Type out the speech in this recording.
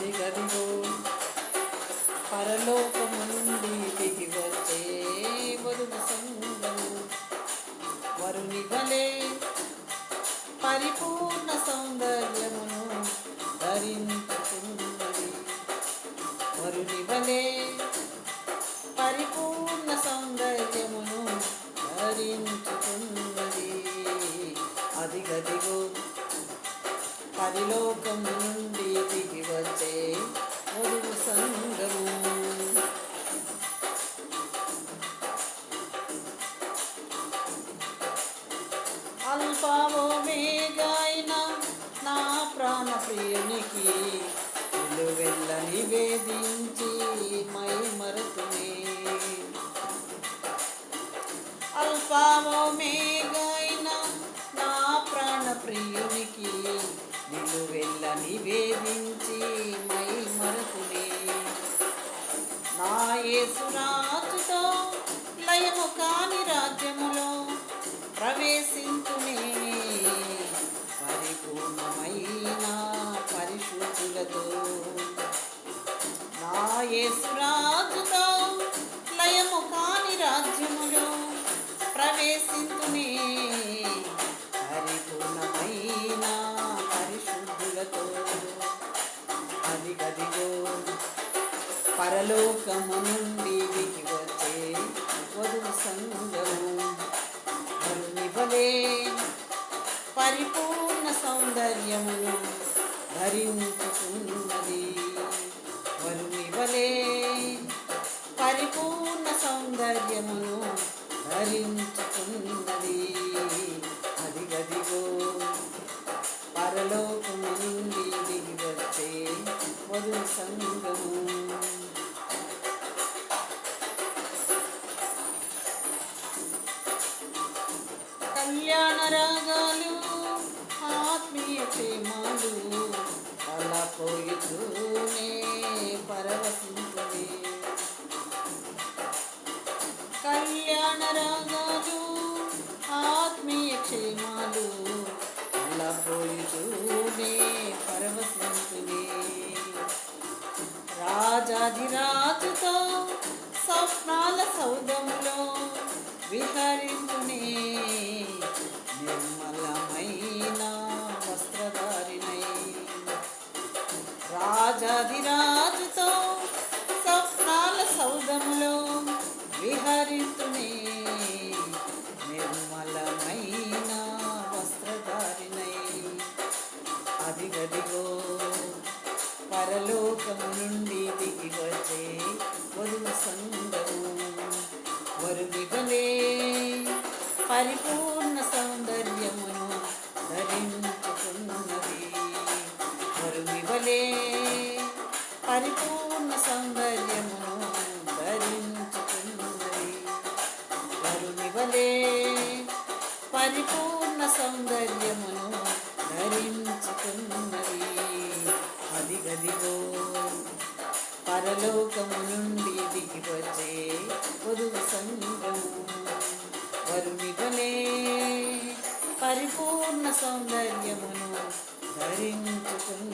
అది గదిగో పరలోకము నుండి దిగి వచ్చే వరుగు సంగము. వరుని వలే పరిపూర్ణ సౌందర్యమును ధరించుకున్నది వరుని వలే పరిపూర్ణ సౌందర్యమును ధరించుకున్నది అది గదిగో పరిలోకము నుండి దిగి కంటే వరుగు సంగము. అల్పావో మేఘైన నా ప్రాణ ప్రియునికి వెల్ల నివేదించి మై మరతునే అల్పావో మేఘైన నా ప్రాణ ప్రియునికి నిలువెల్ల నివేదించి యేసురాజుతో లయము కాని రాజ్యములో ప్రవేశించునే పరిపూర్ణమైన పరిశుద్ధులతో నా యేసు పరలోకము నుండి దిగి వచ్చే వధువు సంగము వరునివలే పరిపూర్ణ సౌందర్యమును ధరించుకున్నది. వరునివలే పరిపూర్ణ సౌందర్యమును ధరించుకున్నది. కళ్యాణ రాగాలు ఆత్మీయ ప్రేమాలు అలా పోయితూనే పరవశించలే కళ్యాణ రాగాలు ఆత్మీయ క్షేమాలు అలా పోయితూనే పరవశించులే రాజాధిరాజుతో స్వప్నాల సౌదంలో విహరించునే రాజాధిరాజుతో స్వప్నాల సౌధములో విహరించునే నిర్మలమైన వస్త్రధారిణై. అదిగదిగో పరలోకము నుండి దిగి వచ్చే వరుణ సంగము వరుదిగలే పరిపూర్ణ సౌందర్యమును ధరించుకున్నది వరువివలే పరిపూర్ణ సౌందర్యము ధరించుకున్నది వరునివలే పరిపూర్ణ సౌందర్యమును ధరించుకున్నది అది గదిగో పరలోకము నుండి దిగి వచ్చే సంగము వరునివలే పరిపూర్ణ సౌందర్యమును ధరించుకున్నది